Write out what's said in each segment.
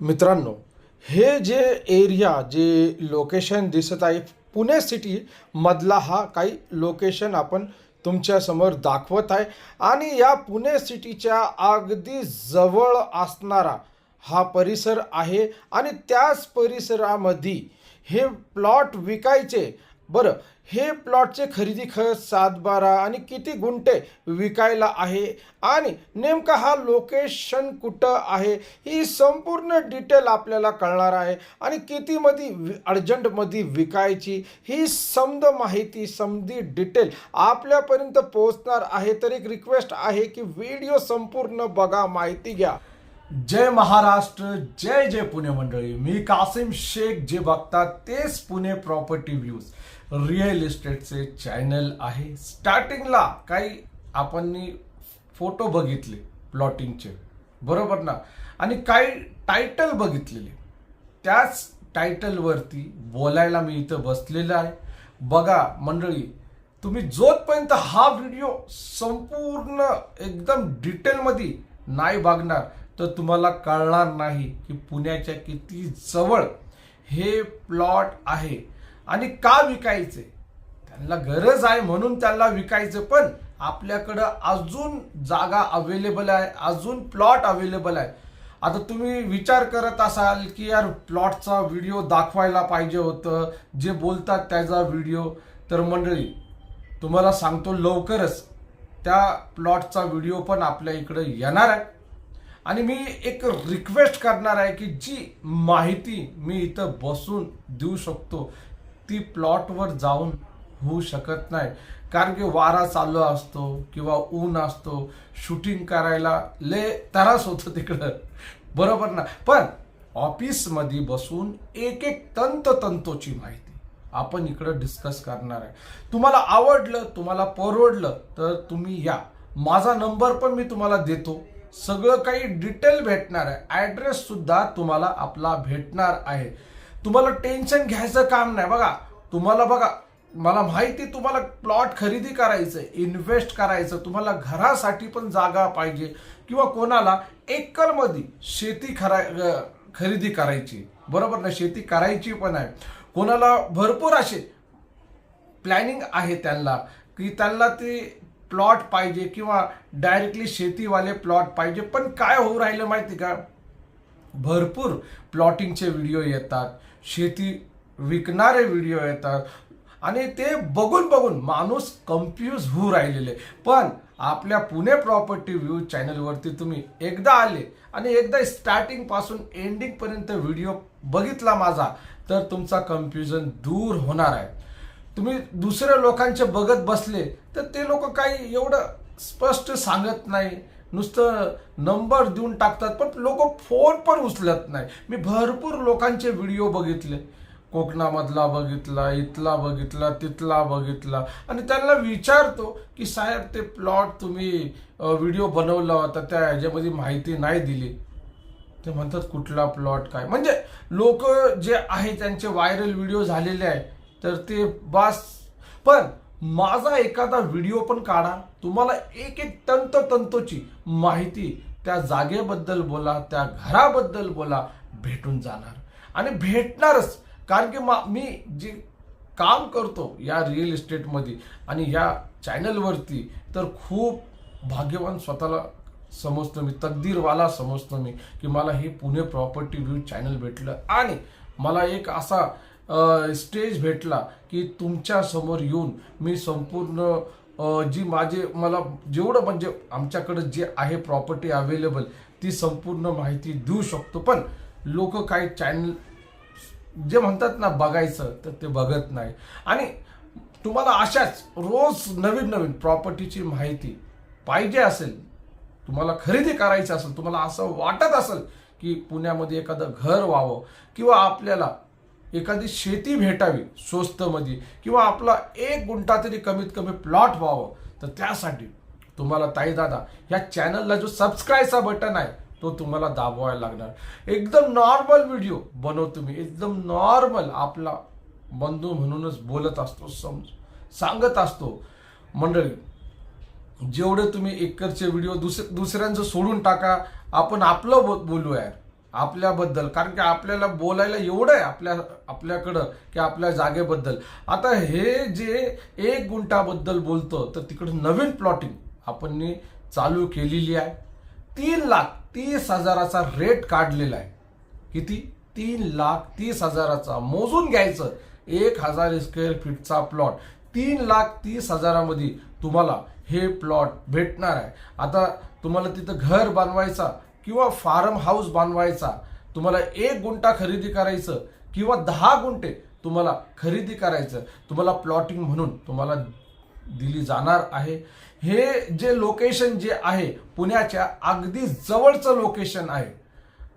मित्रांनो हे जे एरिया जे लोकेशन दिसत आहे पुणे सिटी मधला हा काही लोकेशन आपण तुमच्यासमोर दाखवत आहे. आणि या पुणे सिटीच्या अगदी जवळ असणारा हा परिसर आहे. आणि त्याच परिसरामध्ये हे प्लॉट विकायचे बरं हे प्लॉटचे खरेदी खत सातबारा आणि किती गुंठे विकायला आहे? आणि नेमका हा लोकेशन कुठं आहे? ही संपूर्ण डिटेल आपल्याला कळणार आहे. आणि कितीमध्ये वि अर्जंटमध्ये विकायची? ही समद माहिती समधी डिटेल आपल्यापर्यंत पोहोचणार आहे. तर एक रिक्वेस्ट आहे की व्हिडिओ संपूर्ण बघा माहिती घ्या. जय महाराष्ट्र जय जय पुणे मंडळी. मी कासिम शेख जे बघतात तेच पुणे प्रॉपर्टी व्ह्यूज. रिअल इस्टेटचे चॅनल आहे. स्टार्टिंगला काही आपण फोटो बघितले प्लॉटिंगचे. बरोबर ना? आणि काही टायटल बघितलेले. त्याच टायटलवरती बोलायला मी इथं बसलेलं आहे. बघा मंडळी तुम्ही जोपर्यंत हा व्हिडिओ संपूर्ण एकदम डिटेलमध्ये नाही बघणार तर तुम्हाला कळणार नाही की पुण्याच्या किती जवळ हे प्लॉट आहे आणि का विकायचे. त्यांना गरज आहे म्हणून त्यांना विकायचं पण आपल्याकडं अजून जागा अवेलेबल आहे अजून प्लॉट अवेलेबल आहे. आता तुम्ही विचार करत असाल की यार प्लॉटचा व्हिडिओ दाखवायला पाहिजे होतं जे बोलतात त्याचा व्हिडिओ तर मंडळी तुम्हाला सांगतो लवकरच त्या प्लॉटचा व्हिडिओ पण आपल्या इकडं येणार आहे. आणि मी एक रिक्वेस्ट करणार आहे की जी माहिती मी इथं बसून देऊ शकतो ती प्लॉटवर जाऊन होऊ शकत नाही. कारण की वारा चालू असतो किंवा ऊन असतो शूटिंग करायला लय त्रास होतो तिकडं. बरोबर ना? पण ऑफिसमध्ये बसून एक एक तंतोतंतोची माहिती आपण इकडं डिस्कस करणार आहे. तुम्हाला आवडलं तुम्हाला परवडलं तर तुम्ही या. माझा नंबर पण मी तुम्हाला देतो. सगळं काही डिटेल भेटणार आहे. ॲड्रेस सुद्धा तुम्हाला आपला भेटणार आहे. तुम्हाला टेन्शन घ्यायचं काम नाही. बघा तुम्हाला बघा मला माहिती तुम्हाला प्लॉट खरेदी करायचं इन्व्हेस्ट करायचं तुम्हाला घरासाठी पण जागा पाहिजे किंवा कोणाला एकरमध्ये शेती खरा खरेदी करायची. बरोबर ना? शेती करायची पण आहे. कोणाला भरपूर असे प्लॅनिंग आहे त्यांना. की त्यांना ते प्लॉट पाहिजे किंवा डायरेक्टली शेतीवाले प्लॉट पाहिजे. पण काय होऊ राहिलं माहिती का? भरपूर प्लॉटिंगचे व्हिडिओ येतात. शेती विकणारे व्हिडिओ येतात. आणि ते बघून बघून माणूस कन्फ्यूज होऊ राहिलेले. पण आपल्या पुणे प्रॉपर्टी व्ह्यू चॅनलवरती तुम्ही एकदा आले आणि एकदा स्टार्टिंगपासून एंडिंगपर्यंत व्हिडिओ बघितला माझा तर तुमचा कन्फ्युजन दूर होणार आहे. तुम्ही दुसऱ्या लोकांचे बघत बसले तर ते लोक काही एवढं स्पष्ट सांगत नाही. नुसतं नंबर देऊन टाकतात पण लोक फोन पण उचलत नाही. मी भरपूर लोकांचे व्हिडिओ बघितले. कोकणामधला बघितला इथला बघितला तिथला बघितला. आणि त्यांना विचारतो की साहेब ते प्लॉट तुम्ही व्हिडिओ बनवला होता त्या ह्याच्यामध्ये माहिती नाही दिली. ते म्हणतात कुठला प्लॉट काय? म्हणजे लोक जे आहे त्यांचे व्हायरल व्हिडिओ झालेले आहे. तर ते बास. पण माझा एखादा व्हिडिओ पण काढा. तुम्हाला एक एक तंतोतंतोची माहिती त्या जागेबद्दल बोला त्या घराबद्दल बोला भेटून जाणार. आणि भेटणारच. कारण की मा मी जे काम करतो या रिअल इस्टेटमध्ये आणि या चॅनलवरती तर खूप भाग्यवान स्वतःला समजतो मी तकदीरवाला समजतो मी की मला हे पुणे प्रॉपर्टी व्ह्यू चॅनल भेटलं. आणि मला एक असा स्टेज भेटला की तुमच्यासमोर येऊन मी संपूर्ण जी माझे मला जेवढं म्हणजे आमच्याकडं जे आहे प्रॉपर्टी अवेलेबल ती संपूर्ण माहिती देऊ शकतो. पण लोक काही चॅनल जे म्हणतात ना बघायचं तर ते बघत नाही. आणि तुम्हाला अशाच रोज नवीन नवीन प्रॉपर्टीची माहिती पाहिजे असेल तुम्हाला खरेदी करायची असेल तुम्हाला असं वाटत असेल की पुण्यामध्ये एखादं घर व्हावं किंवा आपल्याला एखादी शेती भेटावी स्वस्तमध्ये किंवा आपला एक गुंठा तरी कमीत कमी प्लॉट व्हावं तर त्यासाठी तुम्हाला ताई दादा या चॅनलला जो सबस्क्राईबचा बटन आहे तो तुम्हाला दाबवायला लागणार. एकदम नॉर्मल व्हिडिओ बनवतो मी. एकदम नॉर्मल आपला बंधू म्हणूनच बोलत असतो सम सांगत असतो. मंडळी जेवढे तुम्ही एकरचे व्हिडिओ दुस दुसऱ्यांचं सोडून टाका आपण आपलं बो बोलू यार आपल्याबद्दल. कारण की आपल्याला बोलायला एवढं आहे आपल्या आपल्याकडं की आपल्या जागेबद्दल. आता हे जे एक गुंठाबद्दल बोलतं तर तिकडं नवीन प्लॉटिंग आपण चालू केलेली आहे. तीन लाख तीस हजाराचा रेट काढलेला आहे. किती? तीन लाख तीस हजाराचा. मोजून घ्यायचं. एक हजार स्क्वेअर फीटचा प्लॉट तीन लाख तीस हजारामध्ये तुम्हाला हे प्लॉट भेटणार आहे. आता तुम्हाला तिथं घर बांधवायचा किंवा फार्म हाऊस बांधवायचा तुम्हाला एक गुंठा खरेदी करायचं किंवा दहा गुंठे तुम्हाला खरेदी करायचं तुम्हाला प्लॉटिंग म्हणून तुम्हाला दिली जाणार आहे. हे जे लोकेशन जे आहे पुण्याच्या अगदी जवळचं लोकेशन आहे.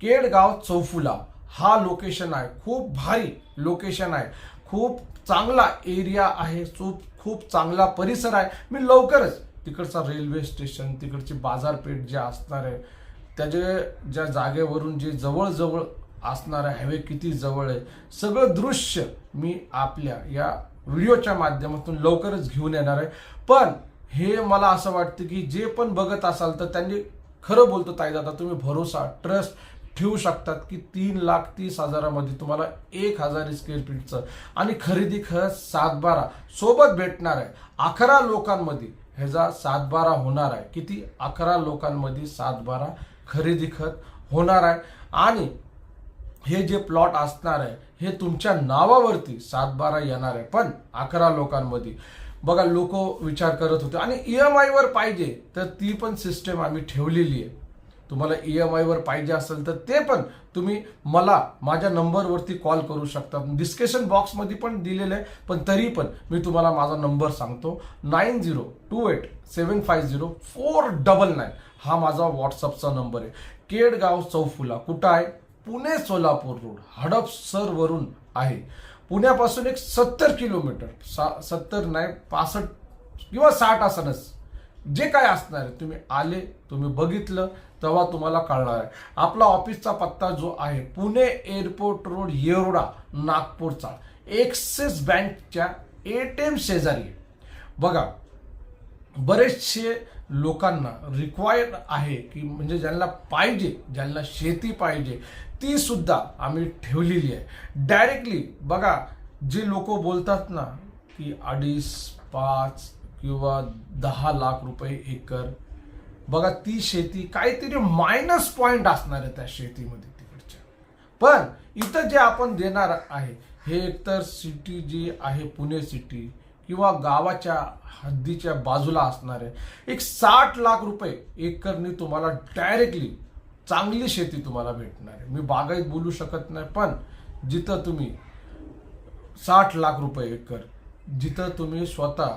केडगाव चौफुला हा लोकेशन आहे. खूप भारी लोकेशन आहे. खूप चांगला एरिया आहे. खूप खूप चांगला परिसर आहे. मी लवकरच तिकडचा रेल्वे स्टेशन तिकडची बाजारपेठ जे असणार आहे त्याचे ज्या जागेवरून जे जवळजवळ असणार आहे हायवे किती जवळ आहे सगळं दृश्य मी आपल्या या व्हिडिओच्या माध्यमातून लवकरच घेऊन येणार आहे. पण हे मला असं वाटतं की जे पण बघत असाल तर त्यांनी खरं बोलतो ताई दादा तुम्ही भरोसा ट्रस्ट ठेवू शकतात की तीन लाख तीस हजारामध्ये तुम्हाला एक हजार स्क्वेअर फीटचं आणि खरेदी खर सातबारा सोबत भेटणार आहे. अकरा लोकांमध्ये ह्याचा सातबारा होणार आहे. किती? अकरा लोकांमध्ये सातबारा खरेदी खत होणार आहे. आणि हे जे प्लॉट असणार आहे हे तुमच्या नावावरती सातबारा येणार आहे. पण अकरा लोकांमध्ये. बघा लोक विचार करत होते. आणि ई एम आयवर पाहिजे तर ती पण सिस्टम आम्ही ठेवलेली आहे. तुम्हाला ई एम आयवर पाहिजे असेल तर ते पण तुम्ही मला माझ्या नंबरवरती कॉल करू शकता. डिस्कशन बॉक्समध्ये पण दिलेलं आहे पण तरी पण मी तुम्हाला माझा नंबर सांगतो. Nine zero two eight seven five zero four double nine. हा माझा व्हॉट्सअपचा नंबर आहे. केडगाव चौफुला कुठं आहे पुणे सोलापूर रोड हडप सरवरून आहे. पुण्यापासून एक सत्तर किलोमीटर सा सत्तर नाही पासष्ट किंवा साठ असणच जे काय असणार आहे तुम्ही आले तुम्ही बघितलं तेव्हा तुम्हाला कळणार आहे. आपला ऑफिसचा पत्ता जो आहे पुणे एअरपोर्ट रोड येरोडा नागपूरचा. एक्सिस बँकच्या एटीएम शेजारी बघा बरेचसे लोकांना रिक्वायर्ड आहे की म्हणजे ज्यांना पाहिजे ज्यांना शेती पाहिजे ती सुद्धा आम्ही ठेवलेली आहे. डायरेक्टली बघा जे लोक बोलतात ना की अडीच पाच किंवा दहा लाख रुपये एकर बघा ती शेती काहीतरी मायनस पॉईंट असणार आहे त्या शेतीमध्ये तिकडच्या. पण इथं जे आपण देणार आहे हे एकतर सिटी जी आहे पुणे सिटी किंवा गावाच्या हद्दीच्या बाजूला असणार आहे एक साठ लाख रुपये एकरनी तुम्हाला डायरेक्टली चांगली शेती तुम्हाला भेटणार आहे. मी बागायत बोलू शकत नाही पण जिथं तुम्ही साठ लाख रुपये एकर जिथं तुम्ही स्वतः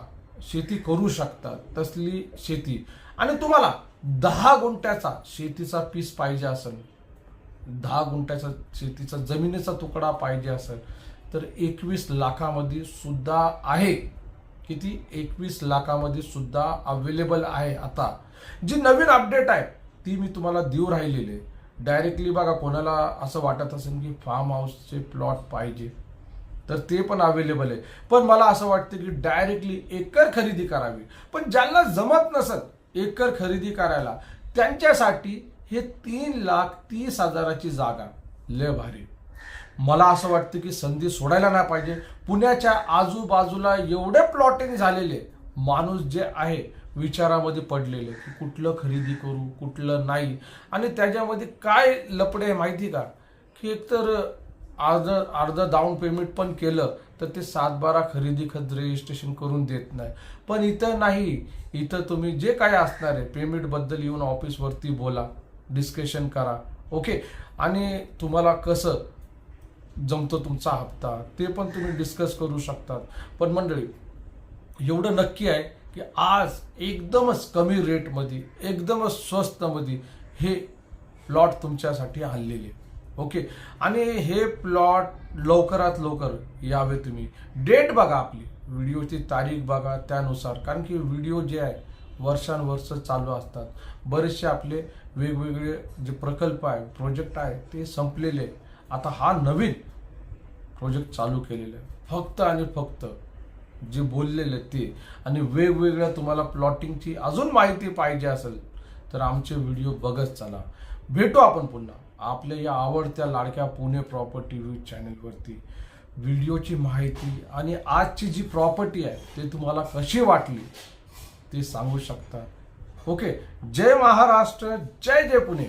शेती करू शकता तसली शेती. आणि तुम्हाला दहा गुंठ्याचा शेतीचा पीस पाहिजे असेल दहा गुंठ्याचा शेतीचा जमिनीचा तुकडा पाहिजे असेल तर एकवीस लाखामध्ये सुद्धा आहे. किती एकवीस लाखामध्ये सुद्धा अवेलेबल आहे आता. जी नवीन अपडेट आहे ती मी तुम्हाला देऊ राहिलेली. डायरेक्टली बघा कोणाला असं वाटत असेल की फार्म हाऊसचे प्लॉट पाहिजे तर ते पण अवेलेबल आहे. पण मला असं वाटतं की डायरेक्टली एकर खरेदी करावी. पण ज्यांना जमत नसत एकर खरेदी करायला त्यांच्यासाठी हे तीन लाख तीस हजाराची जागा. लय भारी. मला असं वाटतं की संधी सोडायला नाही पाहिजे. पुण्याच्या आजूबाजूला एवढे प्लॉटिंग झालेले माणूस जे आहे विचारामध्ये पडलेले की कुठलं खरेदी करू कुठलं नाही. आणि त्याच्यामध्ये काय लपडे आहे माहिती का? की एकतर अर्ध अर्ध डाऊन पेमेंट पण केलं तर ते सातबारा खरेदी खत रजिस्ट्रेशन करून देत नाही. पण इथं नाही. इथं तुम्ही जे काय असणार आहे पेमेंटबद्दल येऊन ऑफिसवरती बोला. डिस्कशन करा. ओके आणि तुम्हाला कसं जमतो तुमचा हप्ता ते पण तुम्ही डिस्कस करू शकतात. पण मंडळी एवढं नक्की आहे की आज एकदमच कमी रेटमध्ये एकदमच स्वस्तमध्ये हे प्लॉट तुमच्यासाठी आणलेले. ओके? आणि हे प्लॉट लवकरात लवकर यावे तुम्ही. डेट बघा आपली. व्हिडिओची तारीख बघा त्यानुसार. कारण की व्हिडिओ जे आहे वर्षानुवर्ष चालू असतात. बरेचसे आपले वेगवेगळे जे प्रकल्प आहे प्रोजेक्ट आहे ते संपलेले. आता हा नवीन प्रोजेक्ट चालू केलेले फक्त आणि फक्त जे बोललेले ते. आणि वेगवेगळ्या तुम्हाला प्लॉटिंगची अजून माहिती पाहिजे असेल तर आमचे व्हिडिओ बघत चला. भेटू आपण पुन्हा आपल्या या आवडत्या लाडक्या पुणे प्रॉपर्टी व्ह्यूज चॅनलवरती. व्हिडिओची माहिती आणि आजची जी प्रॉपर्टी आहे ते तुम्हाला कशी वाटली ते सांगू शकता. ओके? जय महाराष्ट्र जय जय पुणे.